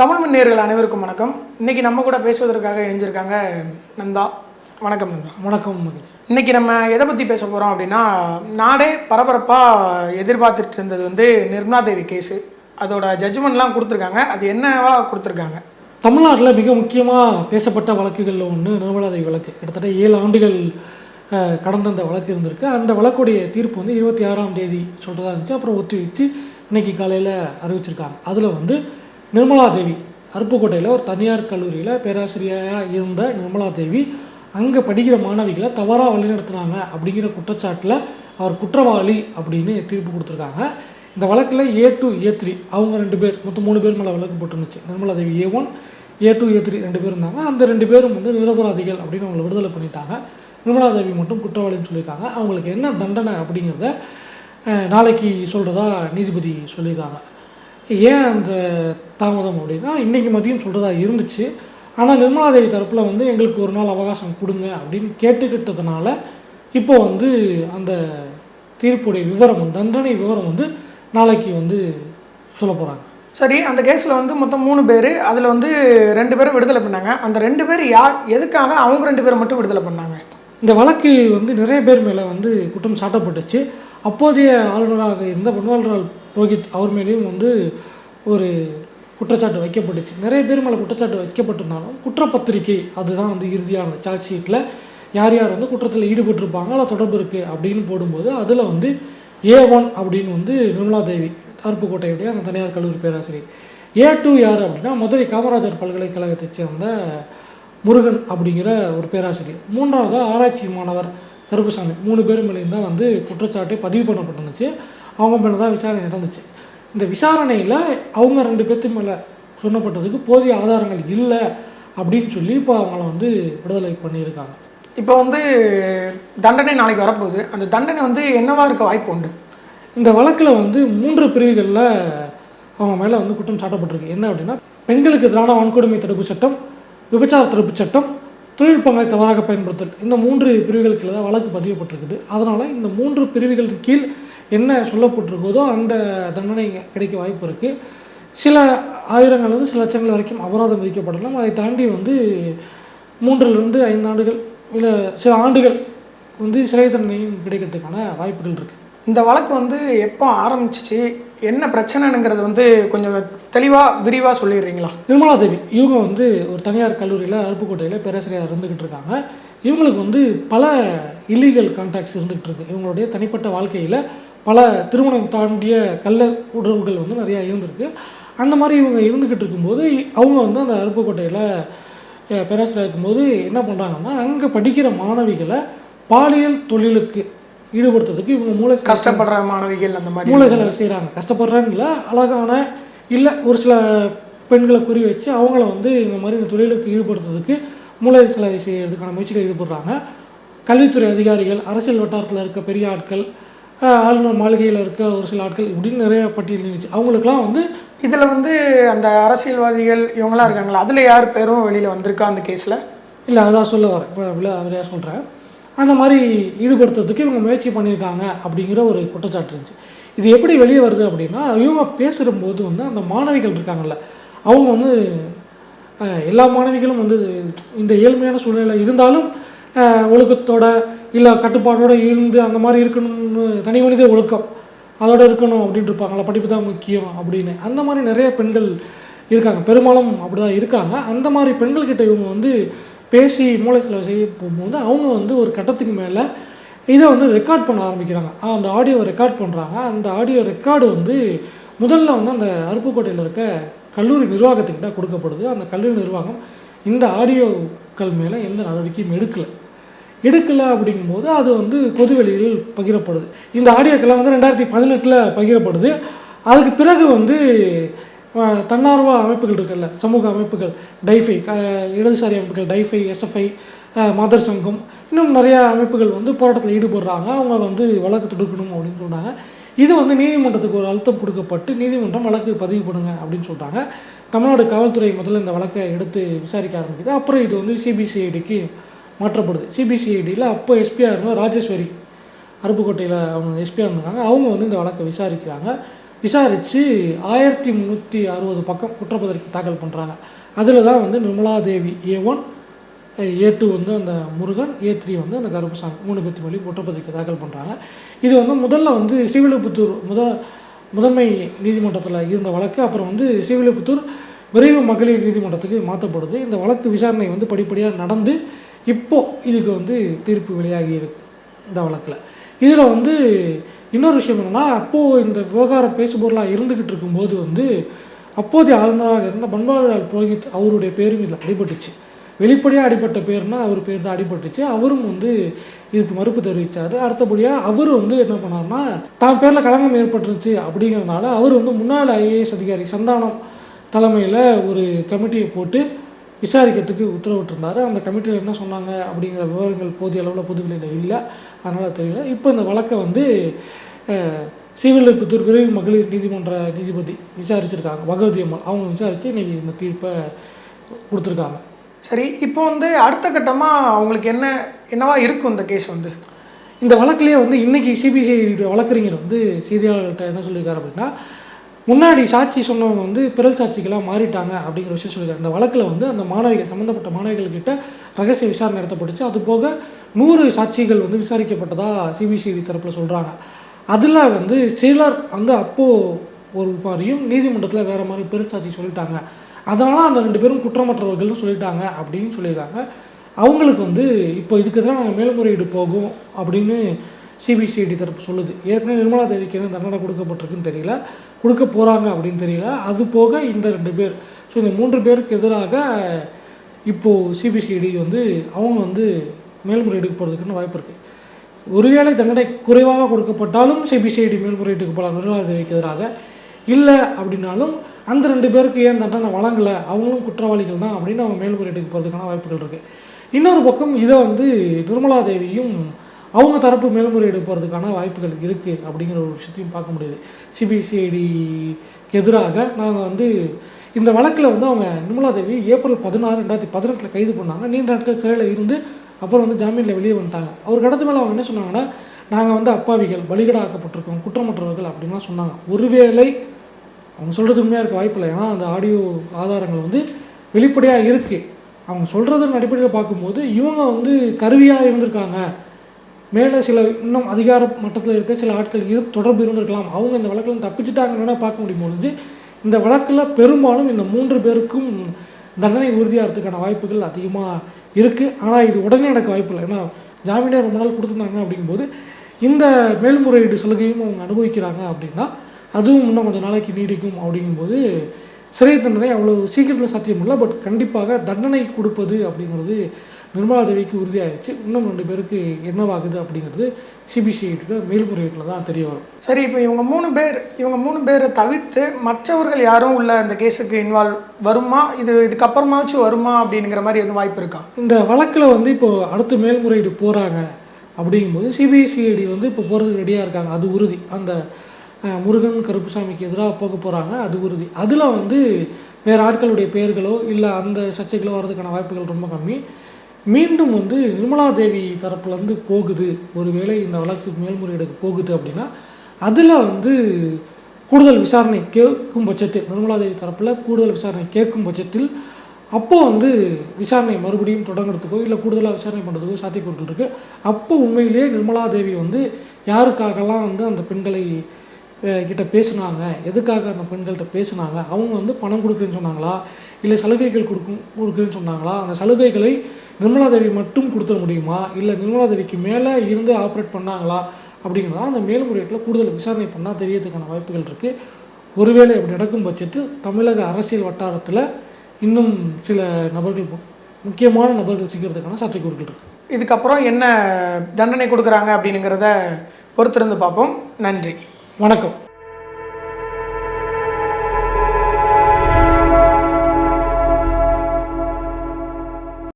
தமிழ் மண் அனைவருக்கும் வணக்கம். இன்னைக்கு நம்ம கூட பேசுவதற்காக இணைஞ்சிருக்காங்க நந்தா. வணக்கம் நந்தா. வணக்கம் இன்னைக்கு நம்ம எதை பற்றி பேச போகிறோம் அப்படின்னா நாடே பரபரப்பாக எதிர்பார்த்துட்டு இருந்தது வந்து நிர்மலா தேவி கேஸு அதோட ஜட்ஜ்மெண்ட்லாம் கொடுத்துருக்காங்க. அது என்னவா கொடுத்துருக்காங்க? தமிழ்நாட்டில் மிக முக்கியமாக பேசப்பட்ட வழக்குகளில் ஒன்று நிர்மலாதேவி வழக்கு. கிட்டத்தட்ட ஏழு ஆண்டுகள் கடந்த அந்த வழக்கு இருந்திருக்கு. அந்த வழக்குடைய தீர்ப்பு வந்து இருபத்தி ஆறாம் தேதி சொல்கிறதா இருந்துச்சு. அப்புறம் ஒத்தி வச்சு இன்னைக்கு காலையில் அறிவிச்சிருக்காங்க. அதில் வந்து நிர்மலா தேவி அருப்புக்கோட்டையில் ஒரு தனியார் கல்லூரியில் பேராசிரியராக இருந்த நிர்மலா தேவி அங்கே படிக்கிற மாணவிகளை தவறாக வழிநடத்துனாங்க அப்படிங்கிற குற்றச்சாட்டில் அவர் குற்றவாளி அப்படின்னு தீர்ப்பு கொடுத்துருக்காங்க. இந்த வழக்கில் ஏ டூ ஏ த்ரீ அவங்க ரெண்டு பேர் மொத்தம் மூணு பேர் மேலே வழக்கு போட்டுருந்துச்சு. Nirmala Devi A one A two A three ரெண்டு பேர் இருந்தாங்க. அந்த ரெண்டு பேரும் வந்து நிரபராதிகள் அப்படின்னு அவங்களை விடுதலை பண்ணிட்டாங்க. நிர்மலா தேவி மட்டும் குற்றவாளின்னு சொல்லியிருக்காங்க. அவங்களுக்கு என்ன தண்டனை அப்படிங்கிறத நாளைக்கு சொல்கிறதா நீதிபதி சொல்லியிருக்காங்க. ஏன் அந்த தாமதம் அப்படின்னா இன்றைக்கி மதியம் சொல்கிறதா இருந்துச்சு. ஆனால் நிர்மலா தேவி தரப்பில் வந்து எங்களுக்கு ஒரு நாள் அவகாசம் கொடுங்க அப்படின்னு கேட்டுக்கிட்டதுனால இப்போ வந்து அந்த தீர்ப்புடைய விவரம் தண்டனை விவரம் வந்து நாளைக்கு வந்து சொல்ல போகிறாங்க சரி அந்த கேஸில் வந்து மொத்தம் மூணு பேர். அதில் வந்து ரெண்டு பேரும் விடுதலை பண்ணாங்க. அந்த ரெண்டு பேர் யார் எதுக்காக அவங்க ரெண்டு பேரை மட்டும் விடுதலை பண்ணாங்க? இந்த வழக்கு வந்து நிறைய பேர் மேலே வந்து குற்றம் சாட்டப்பட்டுச்சு. அப்போதைய ஆளுநராக இருந்த பன்வாரிலால் ரோஹித் அவர் மேலேயும் வந்து ஒரு குற்றச்சாட்டு வைக்கப்பட்டுச்சு. நிறைய பேர் மேலே குற்றச்சாட்டு வைக்கப்பட்டிருந்தாலும் குற்றப்பத்திரிகை அதுதான் வந்து இறுதியான சார்ஜ் ஷீட்டில் யார் யார் வந்து குற்றத்தில் ஈடுபட்டிருப்பாங்க அதில் தொடர்பு இருக்குது அப்படின்னு போடும்போது அதில் வந்து ஏ ஒன் அப்படின்னு வந்து நிர்மலா தேவி அருப்புக்கோட்டையுடைய அந்த தனியார் கல்லூரி பேராசிரியர். ஏ டூ யார் அப்படின்னா மதுரை காமராஜர் பல்கலைக்கழகத்தை சேர்ந்த முருகன் அப்படிங்கிற ஒரு பேராசிரியர். மூன்றாவது ஆராய்ச்சி மாணவர் கருப்புசாமி. மூணு பேர் மேலேயும் தான் வந்து குற்றச்சாட்டை பதிவு பண்ணப்பட்டிருந்துச்சு. அவங்க மேலே தான் விசாரணை நடந்துச்சு. இந்த விசாரணையில் அவங்க ரெண்டு பேர்த்து மேலே சொன்னப்பட்டதுக்கு போதிய ஆதாரங்கள் இல்லை அப்படின்னு சொல்லி இப்போ அவங்கள வந்து விடுதலை பண்ணியிருக்காங்க. இப்போ வந்து தண்டனை நாளைக்கு வரப்போகுது. அந்த தண்டனை வந்து என்னவா இருக்க வாய்ப்பு உண்டு? இந்த வழக்கில் வந்து மூன்று பிரிவுகளில் அவங்க மேலே வந்து குற்றம் சாட்டப்பட்டிருக்கு. என்ன அப்படின்னா பெண்களுக்கு எதிரான வன்கொடுமை தடுப்பு சட்டம் விபச்சார தடுப்பு சட்டம் தொழில்நுட்பங்களை தவறாக பயன்படுத்தல். இந்த மூன்று பிரிவுகளுக்கு தான் வழக்கு பதியப்பட்டிருக்குது. அதனால் இந்த மூன்று பிரிவுகளின் கீழ் என்ன சொல்லப்பட்டிருக்கோதோ அந்த தண்டனை கிடைக்க வாய்ப்பு இருக்குது சில ஆயிரங்கள் வந்து சில லட்சங்கள் வரைக்கும் அபராதம் விதிக்கப்படலாம். அதை தாண்டி வந்து மூன்றிலிருந்து ஐந்து ஆண்டுகள் இல்லை சில ஆண்டுகள் வந்து சிறை தண்டனையும் கிடைக்கிறதுக்கான வாய்ப்புகள் இருக்குது இந்த வழக்கு வந்து எப்போ ஆரம்பிச்சிச்சு? என்ன பிரச்சனைங்கிறது வந்து கொஞ்சம் தெளிவாக விரிவாக சொல்லிடுறீங்களா? நிர்மலா தேவி இவங்க வந்து ஒரு தனியார் கல்லூரியில் அருப்புக்கோட்டையில் பேராசிரியர் இருந்துக்கிட்டு இருக்காங்க. இவங்களுக்கு வந்து பல இல்லீகல் கான்டாக்ட்ஸ் இருந்துகிட்டு இருக்கு. இவங்களுடைய தனிப்பட்ட வாழ்க்கையில் பல திருமணம் தாண்டிய கள்ள உறவுகள் வந்து நிறையா இருந்திருக்கு. அந்த மாதிரி இவங்க இருந்துக்கிட்டு இருக்கும்போது அவங்க வந்து அந்த அருப்புக்கோட்டையில் பேராசிரியர் இருக்கும்போது என்ன பண்ணுறாங்கன்னா அங்கே படிக்கிற மாணவிகளை பாலியல் தொழிலுக்கு ஈடுபடுத்துறதுக்கு இவங்க மூளை கஷ்டப்படுற மாணவிகள் அந்த மாதிரி மூளை செலவு செய்கிறாங்க கஷ்டப்படுறேன்னு இல்லை அழகான இல்லை ஒரு சில பெண்களை குறி வச்சு அவங்கள வந்து இந்த மாதிரி இந்த தொழிலுக்கு ஈடுபடுத்துறதுக்கு மூளை செலவு செய்யறதுக்கான முயற்சிகள் ஈடுபடுறாங்க. கல்வித்துறை அதிகாரிகள் அரசியல் வட்டாரத்தில் இருக்க பெரிய ஆட்கள் ஆளுநர் மாளிகையில் இருக்க ஒரு சில ஆட்கள் இப்படின்னு நிறைய பட்டியல் இருந்துச்சு அவங்களுக்குலாம் வந்து இதில் வந்து அந்த அரசியல்வாதிகள் இவங்களாம் இருக்காங்களா? அதில் யார் பேரும் வெளியில் வந்திருக்கா அந்த கேஸில்? இல்லை அதான் சொல்ல வரேன் இப்போ அவரையா சொல்கிறேன் அந்த மாதிரி ஈடுபடுத்துறதுக்கு இவங்க முயற்சி பண்ணியிருக்காங்க அப்படிங்கிற ஒரு குற்றச்சாட்டு இருந்துச்சு. இது எப்படி வெளியே வருது அப்படின்னா இவங்க பேசும்போது வந்து அந்த மாணவிகள் இருக்காங்கல்ல அவங்க வந்து எல்லா மாணவிகளும் வந்து இந்த ஏழ்மையான சூழ்நிலை இருந்தாலும் ஒழுக்கத்தோட இல்லை கட்டுப்பாடோடு இருந்து அந்த மாதிரி இருக்கணும்னு தனி மனித ஒழுக்கம் அதோடு இருக்கணும் அப்படின்ட்டு இருப்பாங்களா படிப்பு தான் முக்கியம் அப்படின்னு. அந்த மாதிரி நிறைய பெண்கள் இருக்காங்க. பெரும்பாலும் அப்படிதான் இருக்காங்க. அந்த மாதிரி பெண்கள்கிட்ட இவங்க வந்து பேசி மூளை செலவு செய்ய போகும்போது அவங்க வந்து ஒரு கட்டத்துக்கு மேலே இதை வந்து ரெக்கார்ட் பண்ண ஆரம்பிக்கிறாங்க. அந்த ஆடியோவை ரெக்கார்ட் பண்ணுறாங்க அந்த ஆடியோ ரெக்கார்டு வந்து முதல்ல வந்து அந்த அருப்புக்கோட்டையில் இருக்க கல்லூரி நிர்வாகத்துக்கிட்ட கொடுக்கப்படுது. அந்த கல்லூரி நிர்வாகம் இந்த ஆடியோக்கள் மேலே எந்த நடவடிக்கையும் எடுக்கலை. எடுக்கலை அப்படிங்கும்போது அது வந்து பொதுவெளியில் பகிரப்படுது. இந்த ஆடியோக்கெல்லாம் வந்து ரெண்டாயிரத்தி பதினெட்டில் பகிரப்படுது. அதுக்கு பிறகு வந்து தன்னார்வ அமைப்புகள் இருக்குல்ல சமூக அமைப்புகள் டைஃபை இடதுசாரி அமைப்புகள் டைஃபை எஸ்எஃப்ஐ மாதர் சங்கம் இன்னும் நிறையா அமைப்புகள் வந்து போராட்டத்தில் ஈடுபடுறாங்க. அவங்க வந்து வழக்கு தொடுக்கணும் அப்படின்னு சொன்னாங்க இது வந்து நீதிமன்றத்துக்கு ஒரு அழுத்தம் கொடுக்கப்பட்டு நீதிமன்றம் வழக்கு பதிவு பண்ணுங்க அப்படின்னு சொல்கிறாங்க தமிழ்நாடு காவல்துறை முதல்ல இந்த வழக்கை எடுத்து விசாரிக்க ஆரம்பிக்குது. அப்புறம் இது வந்து சிபிசிஐடிக்கு மாற்றப்படுது. சிபிசிஐடியில் அப்போ எஸ்பியாக இருந்த ராஜேஸ்வரி அருப்புக்கோட்டையில் அவங்க எஸ்பியாக இருந்தாங்க அவங்க வந்து இந்த வழக்கை விசாரிக்கிறாங்க. விசாரித்து ஆயிரத்தி முந்நூற்றி அறுபது பக்கம் குற்றப்பத்திரிக்கை தாக்கல் பண்ணுறாங்க அதில் தான் வந்து Nirmala Devi A one A two வந்து அந்த முருகன் ஏ த்ரீ வந்து அந்த கருப்புசாமி மூணு பேத்து வழி குற்றப்பத்திரிக்கை தாக்கல் பண்ணுறாங்க இது வந்து முதல்ல வந்து ஸ்ரீவில்லிபுத்தூர் முதல் முதன்மை நீதிமன்றத்தில் இருந்த வழக்கு அப்புறம் வந்து ஸ்ரீவில்லிபுத்தூர் விரைவு மகளிர் நீதிமன்றத்துக்கு மாற்றப்படுது இந்த வழக்கு விசாரணை வந்து படிப்படியாக நடந்து இப்போது இதுக்கு வந்து தீர்ப்பு வெளியாகி இருக்கு இந்த வழக்கில். இதில் வந்து இன்னொரு விஷயம் என்னென்னா அப்போது இந்த விவகாரம் பேசுபொருளாக இருந்துக்கிட்டு இருக்கும்போது வந்து அப்போதைய ஆளுநராக இருந்த பன்வாரிலால் புரோஹித் அவருடைய பேரும் இதில் அடிபட்டுச்சு. வெளிப்படையாக அடிபட்ட பேர்னா அவர் பேர் தான் அடிபட்டுச்சு. அவரும் வந்து இதுக்கு மறுப்பு தெரிவித்தார் அடுத்தபடியாக அவர் வந்து என்ன பண்ணார்னா தான் பேரில் களங்கம் ஏற்பட்டுருச்சு அப்படிங்கிறனால அவர் வந்து முன்னாள் ஐஏஎஸ் அதிகாரி சந்தானம் தலைமையில் ஒரு கமிட்டியை போட்டு விசாரிக்கிறதுக்கு உத்தரவிட்டிருந்தார். அந்த கமிட்டியில் என்ன சொன்னாங்க அப்படிங்கிற விவரங்கள் போதிய அளவில் பொதுவெளியில் இல்லை. அதனால் தெரியல. இப்போ இந்த வழக்கை வந்து விரைவு மகளிர் நீதிமன்ற நீதிபதி விசாரிச்சிருக்காங்க. பகவதி அம்மாள் அவங்க விசாரித்து இன்னைக்கு இந்த தீர்ப்பை கொடுத்துருக்காங்க. சரி இப்போ வந்து அடுத்த கட்டமாக அவங்களுக்கு என்ன என்னவா இருக்கும் இந்த கேஸ் வந்து? இந்த வழக்குலேயே வந்து இன்னைக்கு சிபிசிஐடி வழக்கறிஞர் வந்து செய்தியாளர்கள்ட்ட என்ன சொல்லியிருக்காரு அப்படின்னா முன்னாடி சாட்சி சொன்னவங்க வந்து பிறல் சாட்சிகளாக மாறிட்டாங்க அப்படிங்கிற விஷயம் சொல்லியிருக்காங்க. அந்த வழக்கில் வந்து அந்த மாணவிகள் சம்மந்தப்பட்ட மாணவிகள் கிட்ட ரகசிய விசாரணை நடத்தப்பட்டுச்சு. அது போக நூறு சாட்சிகள் வந்து விசாரிக்கப்பட்டதாக சிபிசிஐடி தரப்பில் சொல்கிறாங்க அதில் வந்து சிலர் வந்து அப்போது ஒரு மாதிரியும் நீதிமன்றத்தில் வேறு மாதிரி பெருச்சாட்சி சொல்லிட்டாங்க. அதனால் அந்த ரெண்டு பேரும் குற்றமற்றவர்கள்னு சொல்லிட்டாங்க அப்படின்னு சொல்லியிருக்காங்க. அவங்களுக்கு வந்து இப்போ இதுக்கு தான் நாங்கள் மேல்முறையீடு போகும் அப்படின்னு சிபிசிஐடி தரப்பு சொல்லுது. ஏற்கனவே நிர்மலா தேவிக்கு என்ன தண்டனை கொடுக்கப்பட்டிருக்குன்னு தெரியல. கொடுக்க போகிறாங்க அப்படின்னு தெரியல. அது போக இந்த ரெண்டு பேர் ஸோ இந்த மூன்று பேருக்கு எதிராக இப்போது சிபிசிஐடி வந்து அவங்க வந்து மேல்முறையீடுக்கு போகிறதுக்குன்னு வாய்ப்பு இருக்குது ஒருவேளை தண்டனை குறைவாக கொடுக்கப்பட்டாலும் சிபிசிஐடி மேல்முறையீட்டுக்கு போகலாம் நிர்மலா தேவிக்கு எதிராக. இல்லை அப்படின்னாலும் அந்த ரெண்டு பேருக்கு ஏன் தண்டனை வழங்கலை? அவங்களும் குற்றவாளிகள் தான் அப்படின்னு அவங்க மேல்முறையீட்டுக்கு போகிறதுக்கான வாய்ப்புகள் இருக்குது இன்னொரு பக்கம் இதை வந்து நிர்மலா தேவியும் அவங்க தரப்பு மேல்முறையீடு போகிறதுக்கான வாய்ப்புகள் இருக்குது அப்படிங்கிற ஒரு விஷயத்தையும் பார்க்க முடியுது. சிபிசிஐடிக்கு எதிராக நாங்கள் வந்து இந்த வழக்கில் வந்து அவங்க நிர்மலா தேவி ஏப்ரல் பதினாறு ரெண்டாயிரத்தி பதினெட்டில் கைது பண்ணாங்க. நீண்ட நாட்கள் சிறையில் இருந்து அப்புறம் வந்து ஜாமீனில் வெளியே வந்துட்டாங்க. அவர் கடத்து மேலே அவங்க என்ன சொன்னாங்கன்னா நாங்கள் வந்து அப்பாவிகள் பலிகடாக்கப்பட்டிருக்கோம் குற்றமற்றவர்கள் அப்படின்லாம் சொன்னாங்க. ஒருவேளை அவங்க சொல்கிறது உண்மையாக இருக்க வாய்ப்பில்லை. ஏன்னா அந்த ஆடியோ ஆதாரங்கள் வந்து வெளிப்படையாக இருக்குது அவங்க சொல்கிறதன் அடிப்படையில் பார்க்கும்போது இவங்க வந்து கருவியாக இருந்திருக்காங்க. மேலே சில இன்னும் அதிகார மட்டத்தில் இருக்க சில ஆட்கள் இரு தொடர்பு இருந்திருக்கலாம். அவங்க இந்த வழக்கில் தப்பிச்சிட்டாங்கன்னா பார்க்க முடியும் பொழுது இந்த வழக்கில் பெரும்பாலும் இந்த மூன்று பேருக்கும் தண்டனை உறுதியாகிறதுக்கான வாய்ப்புகள் அதிகமாக இருக்குது ஆனால் இது உடனே நடக்க வாய்ப்பில்லை ஏன்னா ஜாமீனே ரொம்ப நாள் கொடுத்துருந்தாங்க அப்படிங்கும்போது இந்த மேல்முறையீடு சலுகையும் அவங்க அனுபவிக்கிறாங்க அப்படின்னா அதுவும் இன்னும் கொஞ்சம் நாளைக்கு நீடிக்கும் அப்படிங்கும்போது சிறை தண்டனை அவ்வளோ சீக்கிரத்தில் சாத்தியம் இல்லை பட் கண்டிப்பாக தண்டனை கொடுப்பது அப்படிங்கிறது நிர்மலா தேவிக்கு உறுதியாகிடுச்சு இன்னும் ரெண்டு பேருக்கு என்னவாகுது அப்படிங்கிறது சிபிசிஐடியோட மேல்முறையீட்டில் தான் தெரிய வரும். சரி இப்போ இவங்க மூணு பேர் இவங்க மூணு பேரை தவிர்த்து மற்றவர்கள் யாரும் உள்ள இந்த கேஸுக்கு இன்வால்வ் வருமா? இது இதுக்கப்புறமாச்சும் வருமா அப்படிங்கிற மாதிரி எதுவும் வாய்ப்பு இருக்கா? இந்த வழக்கில் வந்து இப்போ அடுத்து மேல்முறையீடு போகிறாங்க அப்படிங்கும்போது சிபிசிஐடி வந்து இப்போ போகிறதுக்கு ரெடியாக இருக்காங்க. அது உறுதி. அந்த முருகன் கருப்புசாமிக்கு எதிராக போக போகிறாங்க அது உறுதி. அதில் வந்து வேறு ஆட்களுடைய பெயர்களோ இல்லை அந்த சர்ச்சைகளோ வர்றதுக்கான வாய்ப்புகள் ரொம்ப கம்மி. மீண்டும் வந்து நிர்மலா தேவி தரப்புலேருந்து போகுது. ஒருவேளை இந்த வழக்கு மேல்முறையீடுக்கு போகுது அப்படின்னா அதில் வந்து கூடுதல் விசாரணை கேட்கும் பட்சத்தில் நிர்மலா தேவி தரப்பில் கூடுதல் விசாரணை கேட்கும் பட்சத்தில் அப்போது வந்து விசாரணை மறுபடியும் தொடங்குறதுக்கோ இல்லை கூடுதலாக விசாரணை பண்ணுறதுக்கோ சாத்தியக்கூறுகள் இருக்குது அப்போ உண்மையிலேயே நிர்மலா தேவி வந்து யாருக்காகலாம் வந்து அந்த பெண்களை கிட்ட பேசுனாங்க. எதுக்காக அந்த பெண்கள்கிட்ட பேசுனாங்க? அவங்க வந்து பணம் கொடுக்குறேன்னு சொன்னாங்களா? இல்லை சலுகைகள் கொடுக்கும் கொடுக்குறேன்னு சொன்னாங்களா? அந்த சலுகைகளை நிர்மலா தேவி மட்டும் கொடுத்துட முடியுமா? இல்லை நிர்மலா தேவிக்கு மேலே இருந்து ஆப்ரேட் பண்ணாங்களா? அப்படிங்கிறதா அந்த மேல்முறையீட்டில் கூடுதல் விசாரணை பண்ணால் தெரியறதுக்கான வாய்ப்புகள் இருக்குது ஒருவேளை அப்படி நடக்கும் பட்சத்தில் தமிழக அரசியல் வட்டாரத்தில் இன்னும் சில நபர்கள் முக்கியமான நபர்கள் சிக்கிறதுக்கான சாத்தியக்கூறுகள் இருக்குது இதுக்கப்புறம் என்ன தண்டனை கொடுக்குறாங்க அப்படிங்கிறத பொறுத்திருந்து பார்ப்போம். நன்றி. வணக்கம்.